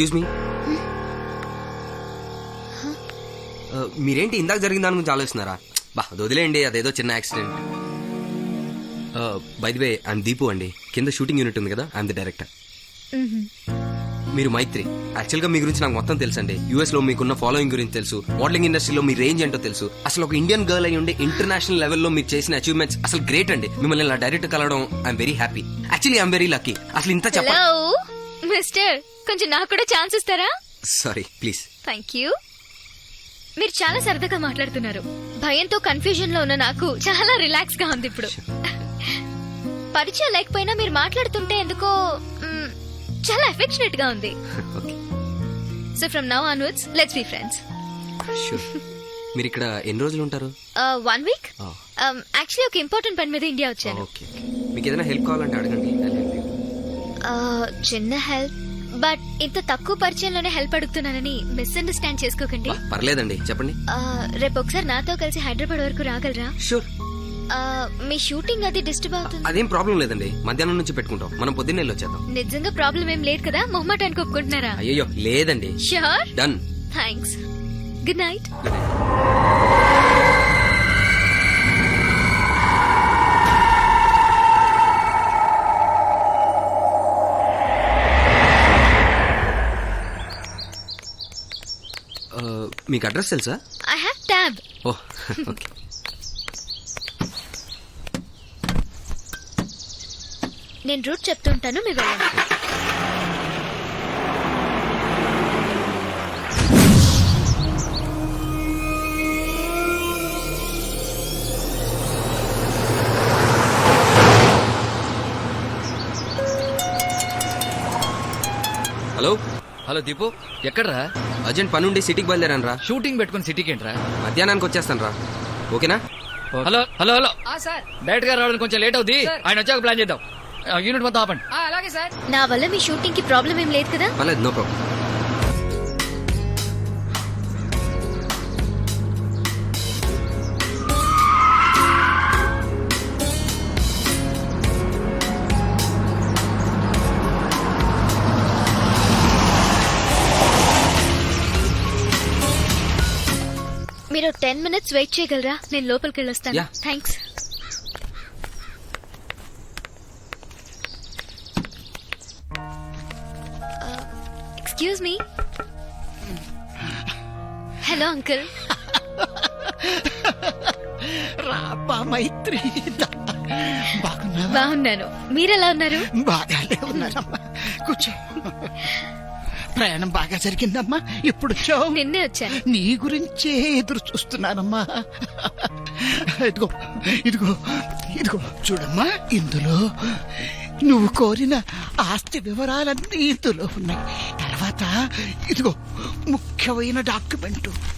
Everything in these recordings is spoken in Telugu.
ఎక్స్క్యూజ్ మీ మీరేంటి ఇందాక జరిగిన దాని గురించి ఆలోచిస్తున్నారా? బా వదిలేయండి అదేదో చిన్న accident by the way I'm Deepu అండి. కింద షూటింగ్ యూనిట్ ఉంది కదా ఐఎమ్ ది డైరెక్టర్ మీరు మైత్రి. యాక్చువల్గా మీ గురించి నాకు మొత్తం తెలుసండి. యూఎస్లో మీకున్న ఫాలోయింగ్ గురించి తెలుసు. మోడలింగ్ ఇండస్ట్రీలో మీ రేంజ్ ఏంటో తెలుసు. అసలు ఒక ఇండియన్ గర్ల్ అయి ఉండి ఇంటర్నేషనల్ లెవెల్లో మీరు చేసిన అచీవ్మెంట్స్ అసలు గ్రేట్ అండి. మిమ్మల్ని ఇలా డైరెక్ట్ కలవడం I'm very happy actually I'm very lucky అసలు ఇంత చెప్ప హలో మిస్టర్ కొంచెం నాకు కూడా ఛాన్స్ ఇస్తారా? సారీ ప్లీజ్ థ్యాంక్ యూ మీరు చాలా సరదాగా మాట్లాడుతున్నారు. భయంతో కన్ఫ్యూజన్లో ఉన్న నాకు చాలా రిలాక్స్గా ఉంది ఇప్పుడు. పరిచయం లేకపోయినా మీరు మాట్లాడుతుంటే ఎందుకో మ్, చాలా ఎఫెక్షనేట్గా ఉంది. Okay so from now onwards let's be friends sure మీరు ఇక్కడ ఎన్ని రోజులు ఉంటారు? వన్ వీక్ Oh, యాక్చువల్లీ ఒక ఇంపార్టెంట్ పని మీద ఇండియా వచ్చాను. ఓకే మీకు ఏదైనా హెల్ప్ కావాలంటే అడగండి. I'll help you. Uh, చిన్న హెల్ప్ బట్ ఇంత తక్కువ పరిచయంలోనే హెల్ప్ అడుగుతున్నానని మిస్అండర్స్టాండ్ చేసుకోకండి. పర్లేదండి చెప్పండి. రేపు ఒకసారి నాతో కలిసి హైదరాబాద్ వరకు రాగలరా? షూర్ మీ షూటింగ్ అది డిస్టర్బ్ అవుతుంది. అదేం ప్రాబ్లం లేదండి. మధ్యాహ్నం నుంచి పెట్టుకుంటాం. మనం పొద్దున్నే వచ్చేద్దాం. నిజంగా ప్రాబ్లం ఏం లేదు కదా? మొహమాటానికి ఒప్పుకుంటున్నారా అయ్యో లేదండి. Sure done thanks good night good night మీకు అడ్రస్ తెలుసా? I have tab oh okay. నేను రూట్ చెప్తుంటాను మీరు వెళ్ళండి. హలో? హలో దీపు? ఎక్కడ్రా? అర్జెంట్ పని ఉండి సిటీకి బయలుదేరాను రా షూటింగ్ పెట్టుకుని సిటీకి ఏంట్రా మధ్యాహ్నానికి వచ్చేస్తాను రా ఓకేనా? Hello hello hello. సార్. డైరెక్ట్గా రావడానికి కొంచెం లేట్ అవుద్ది. ఆయన వచ్చాక ప్లాన్ చేద్దాం. ఆ, యూనిట్ మొత్తం ఆపండి. ఆ, అలాగే సార్. నా వల్ల మీ షూటింగ్కి ప్రాబ్లం ఏం లేదు కదా? పర్లేదు నో ప్రాబ్లం. మీరు టెన్ మినిట్స్ వెయిట్ చేయగలరా? నేను లోపలికి వెళ్ళొస్తాను. Yeah. Thanks excuse me. Hello uncle. రాబ్బా Maithri. బాగున్నావా? బాగున్నాను. మీరెలా ఉన్నారు? బాగానే ఉన్నారమ్మా. కూర్చో. ప్రయాణం బాగా జరిగిందమ్మా. ఇప్పుడు వచ్చావు. నిన్నే వచ్చాను. నీ గురించే ఎదురు చూస్తున్నానమ్మా. ఇదిగో ఇదిగో ఇదిగో చూడమ్మా ఇందులో నువ్వు కోరిన ఆస్తి వివరాలన్నీ ఇందులో ఉన్నాయి. తర్వాత ఇదిగో ముఖ్యమైన డాక్యుమెంటు.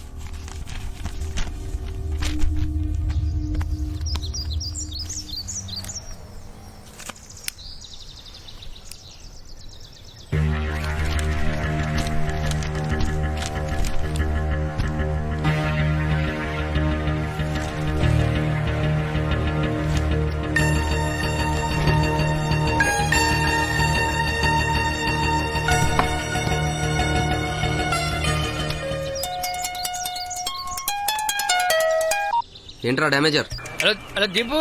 ఏంట్రా డ్యామేజర్ హలో హలో దీపు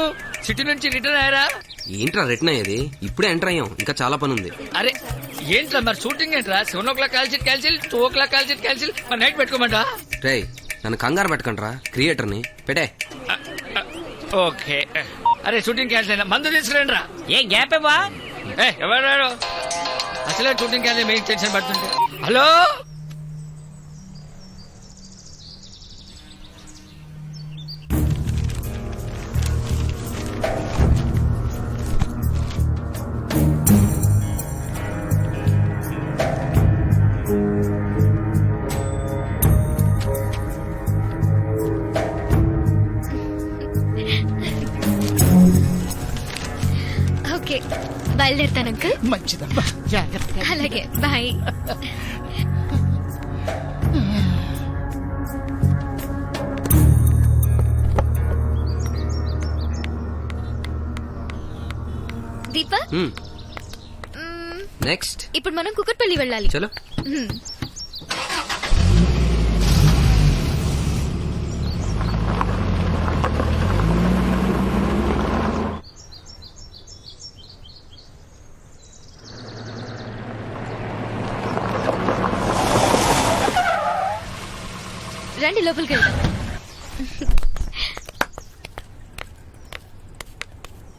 సిటీ నుంచి రిటర్న్ అయ్యారా? ఏంట్రా రిటర్న్ అయ్యేది? ఇప్పుడే ఎంటర్ అయ్యాం ఇంకా చాలా పని ఉంది. అరే ఏంట్రా మరి షూటింగ్ ఏంట్రా? Seven o'clock cancel cancel two o'clock cancel cancel మరి నైట్ పెట్టుకోమంటా? రే నన్ను కంగారు పెట్టకండి క్రియేటర్ని. పెట్టే. ఓకే. అరే షూటింగ్ క్యాన్సిల్ అయినా మందు తీసుకురండి రా ఏ గ్యాప్ బా. ఏ ఎవరు అసలే షూటింగ్ క్యాన్సిల్ మీకు టెన్షన్ పడుతుంటే. హలో? అంకుల్? మంచిదమ్మా. జాగ్రత్తగా అలాగే బాయ్. దీపక్. మ్మ్, నెక్స్ట్ ఇప్పుడు మనం కుక్కట్పల్లి వెళ్ళాలి. చలో. రండి లోపలికి వెళ్దాం.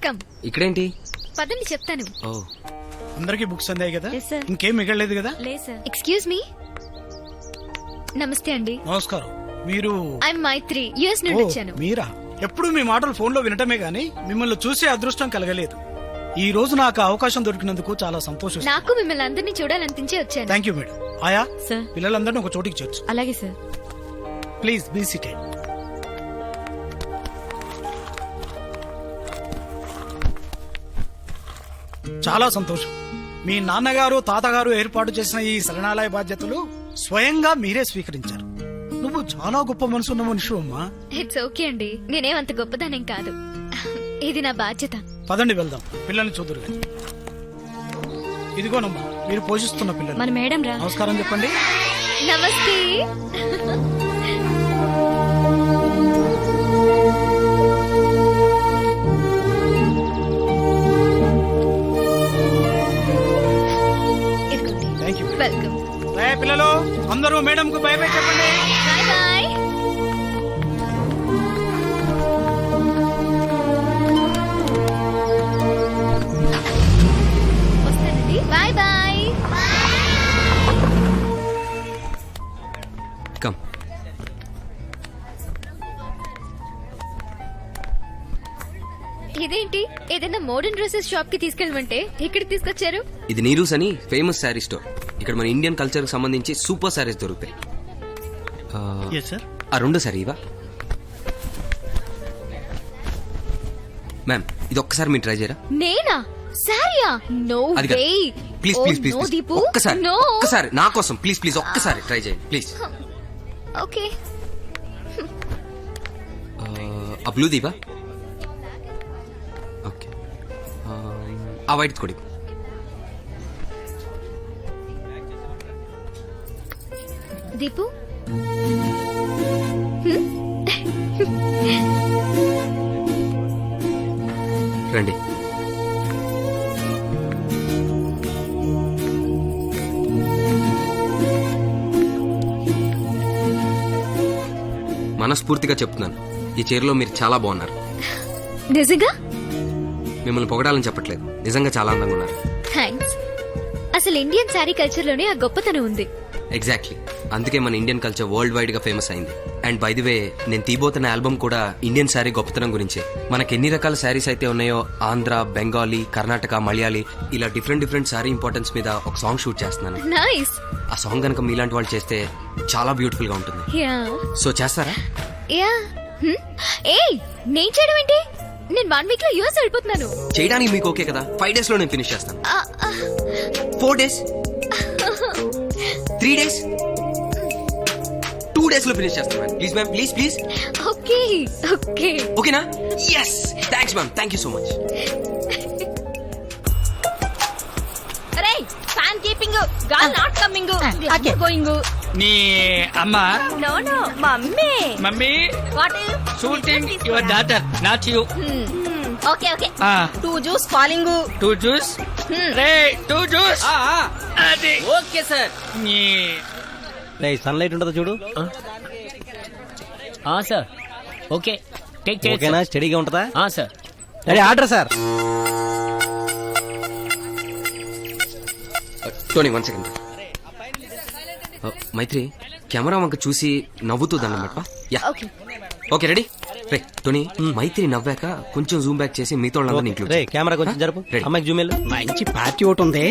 కమ్ ఇక్కడేంటి? పదండి చెప్తాను. ఓ. అందరికి బుక్స్ అందాయి కదా? Yes, sir. ఇంకేం మిగలలేదు కదా? ఎక్స్క్యూజ్ మీ నమస్తే అండి. నమస్కారం. మీరు ఐఎమ్ మైత్రి యుఎస్ ఓ, నుండి వచ్చాను. మీరా? ఎప్పుడు మీ మాటలు ఫోన్లో వినటమే గానీ మిమ్మల్ని చూసే అదృష్టం కలగలేదు. ఈ రోజు నాకు ఆ అవకాశం దొరికినందుకు చాలా సంతోషం నాకు మిమ్మల్ని అందరినీ చూడాలనిపించే వచ్చాను. థ్యాంక్ యూ మేడం ఆయా సార్ పిల్లలందరినీ ఒక చోటికి చేర్చు. అలాగే సార్ ప్లీజ్ బీ సిటెడ్ చాలా సంతోషం. మీ నాన్నగారు తాతగారు ఏర్పాటు చేసిన ఈ శరణాలయ బాధ్యతలు స్వయంగా మీరే స్వీకరించారు. నువ్వు చాలా గొప్ప మనసున్న మనిషి అమ్మా. ఇట్స్ ఓకే అండి. నేనేమంత గొప్పదానేం కాదు. ఇది నా బాధ్యత. పదండి వెళ్దాం. పిల్లల్ని చూదురు గాని. ఇదిగోనమ్మా మీరు పోషిస్తున్న పిల్లలు. మన మేడం రా. నమస్కారం చెప్పండి. నమస్తే. బై బై చెప్పండి? Bye bye. వస్తానండి. Bye bye. కమ్. ఇదేంటి? ఏదైనా మోడర్న్ డ్రెస్సెస్ షాప్కి తీసుకెళ్ళమంటే ఇక్కడికి తీసుకొచ్చారు? ఇది నీరూస్ అని ఫేమస్ శారీ స్టోర్ ఇక్కడ మన ఇండియన్ కల్చర్కి సంబంధించి సూపర్ శారీస్ దొరుకుతాయి. ఎస్ సార్ ఆ రెండు సారీ ఇవా మ్యామ్ ఇది ఒక్కసారి మీరు ట్రై చేయరా? నేనా? సారియా? నో అది కాదు. వే please please please no please. Deepu ఒక్కసారి నో ఒక్కసారి నా కోసం. ప్లీజ్ ప్లీజ్ ఒక్కసారి ట్రై చేయండి. ప్లీజ్ ఓకే ఆ బ్లూ దీపా ఓకే ఆ వైట్ కొడి దీపు రండి. మనస్ఫూర్తిగా చెప్తున్నాను. ఈ చీరలో మీరు చాలా బాగున్నారు. నిజంగా? మిమ్మల్ని పొగడాలని చెప్పట్లేదు. నిజంగా చాలా అందంగా ఉన్నారు. థ్యాంక్స్ అసలు ఇండియన్ శారీ కల్చర్లోనే ఆ గొప్పతనం ఉంది. ఎగ్జాక్ట్లీ అందుకే మన ఇండియన్ కల్చర్ వరల్డ్ వైడ్గా ఫేమస్ అయింది. అండ్ బై ది వే నేను తీబోతున్న ఆల్బమ్ కూడా ఇండియన్ శారీ గొప్పతనం గురించే. మనకి ఎన్ని రకాల శారీస్ అయితే ఉన్నాయో ఆంధ్ర బెంగాలీ కర్ణాటక మలయాళీ ఇలా డిఫరెంట్ డిఫరెంట్ శారీ ఇంపార్టెన్స్ మీద ఒక సాంగ్ షూట్ చేస్తున్నాను. నైస్ ఆ సాంగ్ కనుక మీలాంటి వాళ్ళు చేస్తే చాలా బ్యూటిఫుల్గా ఉంటుంది. యా సో చేస్తారా? యా ఏ నేను చేయడం ఏంటి? నేను వన్ వీక్లో యూఎస్ వెళ్ళిపోతున్నాను చేయడానికి మీకు ఓకే కదా? ఫైవ్ డేస్లో నేను ఫినిష్ చేస్తాను. Four days three days? Two డేస్లో ఫినిష్ చేస్తాను ma'am please ma'am please please. Okay okay. ఓకేనా? Yes thanks ma'am thank you so much ray fan keeping gal not coming going నీ అమ్మ. No no mummy. Mummy. What shooting your daughter not you okay okay. Two juice calling two juice? Ray two juice? అది. Okay sir. నీ. సన్లైట్ ఉంటుందో చూడు? సార్. ఓకే. టేక్ ఓకేనా? స్టడీగా ఉంటుందా? Sir. Ready order sir. Tony one second Maithri camera వంక చూసి నవ్వుతుందన్నమాట యా. ఓకే ఓకే రెడీ రే టోనీ మైత్రి నవ్వాక కొంచెం జూమ్ బ్యాక్ చేసి ఇంక్లూడ్ రే కెమెరా కొంచెం జరుపు. అమ్మాయికి జూమేలు మంచి పార్టీ ఒకటి ఉంది.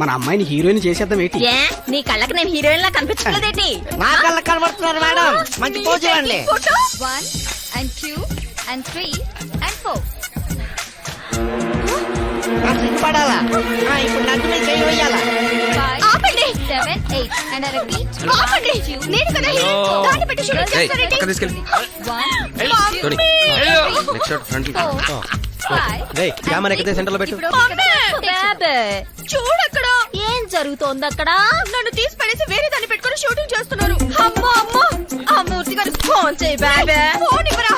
మన అమ్మాయిని హీరోయిన్ చేసేద్దాం ఏంటి? ఏ నీ కళ్ళకి నేను హీరోయిన్ లా కనిపించలేదేంటి నా కళ్ళ కనబడుతున్నారు మేడం. మంచి పోజ్ ఇవ్వండి. One and two and three and four ఆ, ఇప్పుడు నన్ను మీద చేయి వేయాలా? ఫైవ్ ఆపండి seven eight and I repeat ఆపండి నేను కదా hero. దాన్ని పెట్టి షూట్ ఏయ్, చేస్తారేంటి? పక్కన తీసుకెళ్ళి. One, Tony Hello. Next shot front four, రేయ్ క్యామెరా ఎక్కితే సెంటర్లో పెట్టు. చూడక్కడ ఏం జరుగుతోంది అక్కడ? నన్ను తీసి పడేసి వేరే దాన్ని పెట్టుకొని షూటింగ్ చేస్తున్నారు. అమ్మో అమ్మో. ఆ మూర్తి గారు ఫోన్ చేయి బాబే ఫోన్ ఇవ్వరా?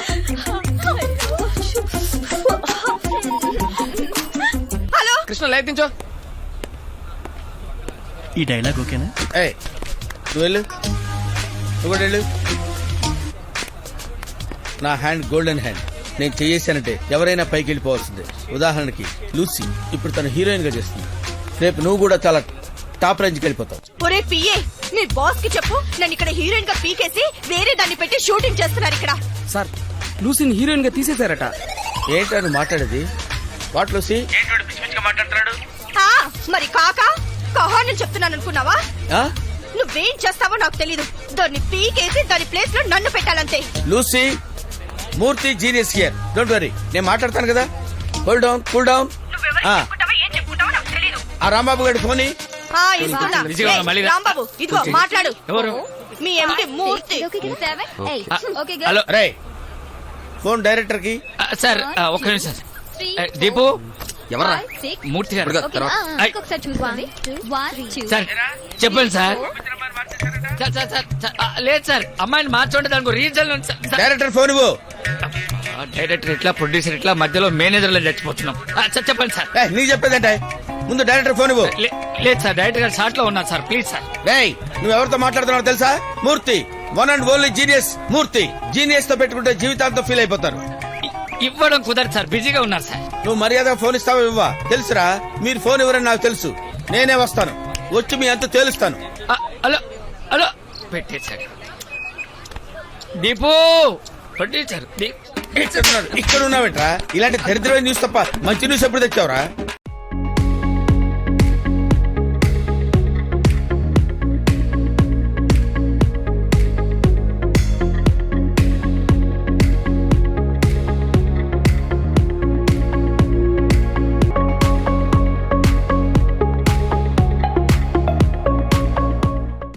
హలో కృష్ణ లైట్ దించో. ఈ డైలాగ్ ఓకేనా ఏయ్ నువ్వు వెళ్ళు. నా హ్యాండ్ గోల్డెన్ హ్యాండ్ నేను చేసానంటే ఎవరైనా పైకి వెళ్ళిపోవాల్సిందే. ఉదాహరణకి లూసీ ఇప్పుడు తను హీరోయిన్గా చేస్తుంది. రేపు నువ్వు కూడా చాలా టాప్ రేంజ్కి వెళ్ళిపోతావు. ఒరే పిఏ మీ బాస్కి చెప్పు. నన్ను ఇక్కడ హీరోయిన్గా పీకేసి వేరే దాన్ని పెట్టి షూటింగ్ చేస్తున్నారు ఇక్కడ. సార్ లూసిని హీరోయిన్గా తీసేశారట. ఏంటో నువ్వు మాట్లాడేది? What Lucy? ఆ, మరి కాక? కహాని చెప్తున్నాను అనుకున్నావా? ఆ? నువ్వేం చేస్తావో నాకు తెలీదు. దాన్ని పీకేసి దాని ప్లేస్లో నన్ను పెట్టాలంతే. Lucy Murthy genius here. Don't worry నేను మాట్లాడతాను కదా? కూల్ డౌన్ కూల్ డౌన్ ఆ. రాంబాబు గారి ఫోన్. రాంబాబు ఇదిగో మాట్లాడు. ఎవరు? మీ ఎండి మూర్తి? రే ఫోన్ డైరెక్టర్కి? సార్ ఆ, ఒక్క నిమిషం దీపు? ఎవర్రా? మూర్తి గారు. ఇప్పుడుగా తర్వాత. ఇంకొకసారి చూసుకోండి సార్. చెప్పండి సార్. సార్ సార్ లేదు సార్. అమ్మాయిని మార్చండి దానికి రీజన్ డైరెక్టర్ ఫోన్ డైరెక్టర్ ఇట్లా ప్రొడ్యూసర్ ఇట్లా మధ్యలో మేనేజర్లో చచ్చిపోతున్నాం. ఆ, సార్ చెప్పండి సార్. ఏయ్, నీకు చెప్పేదంటే? ముందు డైరెక్టర్ ఫోన్ ఇవ్వు. లే- లేదు సార్ డైరెక్టర్ గారు షార్ట్లో ఉన్నారు సార్ ప్లీజ్ సార్. రేయ్ నువ్వు ఎవరితో మాట్లాడుతున్నావు తెలుసా? Murthy. One and only genius Murthy. జీనియస్తో పెట్టుకుంటే జీవితాంతం ఫీల్ అయిపోతారు. ఇవ్వడం కుదరదు సార్. బిజీగా ఉన్నారు సార్. నువ్వు మర్యాద ఫోన్ ఇస్తావా ఇవ్వా తెలుసురా మీరు ఫోన్ ఇవ్వరని నాకు తెలుసు. నేనే వస్తాను. వచ్చి మీ అంత తేలుస్తాను. Hello hello. పెట్టేశాడు. దీపు ఉన్నాడు. ఇక్కడ ఉన్నావేట్రా ఇలాంటి దరిద్రమైన న్యూస్ తప్ప మంచి న్యూస్ ఎప్పుడు తెచ్చావురా?